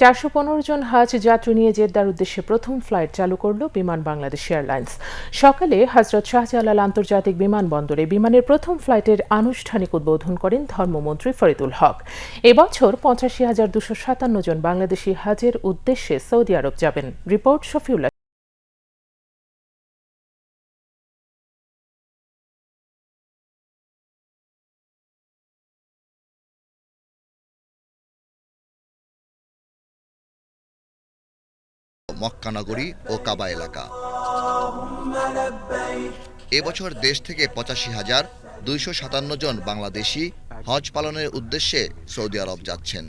চারশো পনেরো জন হাজ যাত্রী নিয়ে জেদ্দার উদ্দেশ্যে প্রথম ফ্লাইট চালু করল বিমান বাংলাদেশ এয়ারলাইন্স। সকালে হজরত শাহজালাল আন্তর্জাতিক বিমানবন্দরে বিমানের প্রথম ফ্লাইটের আনুষ্ঠানিক উদ্বোধন করেন ধর্মমন্ত্রী ফরিদুল হক। এবছর পঁচাশি হাজার দুশো সাতান্ন জন বাংলাদেশি হাজের উদ্দেশ্যে সৌদি আরব যাবেন। রিপোর্ট শফিউল্লাহ মক্কানগরী ও কাবা এলাকা। এবছর দেশ থেকে পঁচাশি হাজার দুইশো সাতান্ন জন বাংলাদেশি হজ পালনের উদ্দেশ্যে সৌদি আরব যাচ্ছেন।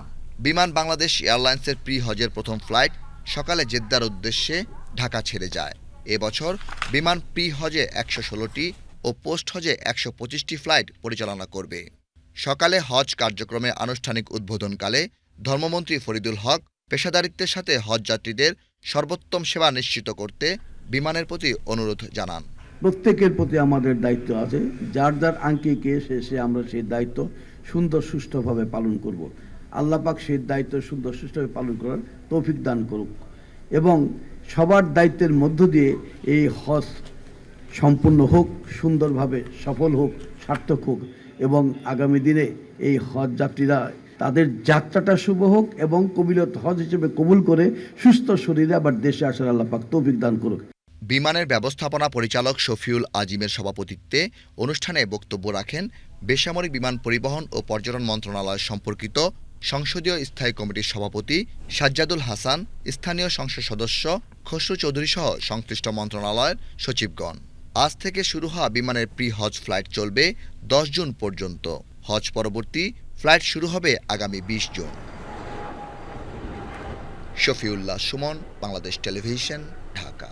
বিমান বাংলাদেশ এয়ারলাইন্সের প্রি হজের প্রথম ফ্লাইট সকালে জেদ্দার উদ্দেশ্যে ঢাকা ছেড়ে যায়। এবছর বিমান প্রি হজে একশো ষোলোটি ও পোস্ট হজে একশো পঁচিশটি ফ্লাইট পরিচালনা করবে। সকালে হজ কার্যক্রমে আনুষ্ঠানিক উদ্বোধনকালে ধর্মমন্ত্রী ফরিদুল হক পেশাদারিত্বের সাথে হজ যাত্রীদের সর্বোত্তম সেবা নিশ্চিত করতে বিমানের প্রতি অনুরোধ জানান। প্রত্যেকের প্রতি আমাদের দায়িত্ব আছে। যার যার আঙ্কিকে সে আমরা সেই দায়িত্ব সুন্দর সুষ্ঠুভাবে পালন করব। আল্লাহ পাক সেই দায়িত্ব সুন্দর সুষ্ঠুভাবে পালন করার তৌফিক দান করুক। এবং সবার দায়িত্বের মধ্য দিয়ে এই হজ সম্পূর্ণ হোক, সুন্দরভাবে সফল হোক, সার্থক হোক এবং আগামী দিনে এই হজ যাত্রীরা তাদের যাত্রাটা শুভ হোক এবং কবিলত হজ হিসেবে কবুল করে সুস্থ শরীরে আবার দেশে আসার আল্লাহ পাক তৌফিক দান করুক। বিমানের ব্যবস্থাপনা পরিচালক শফিউল আজিমের সভাপতিত্বে অনুষ্ঠানে বক্তব্য রাখেন বেসামরিক বিমান পরিবহন ও পর্যটন মন্ত্রণালয় সম্পর্কিত সংসদীয় স্থায়ী কমিটির সভাপতি সাজ্জাদুল হাসান, স্থানীয় সংসদ সদস্য খসরু চৌধুরী সহ সংশ্লিষ্ট মন্ত্রণালয়ের সচিবগণ। আজ থেকে শুরু হওয়া বিমানের প্রি হজ ফ্লাইট চলবে দশ জুন পর্যন্ত। হজ পরবর্তী ফ্লাইট শুরু হবে আগামী বিশ জুন। শফিউল্লাহ সুমন বাংলাদেশ টেলিভিশন ঢাকা।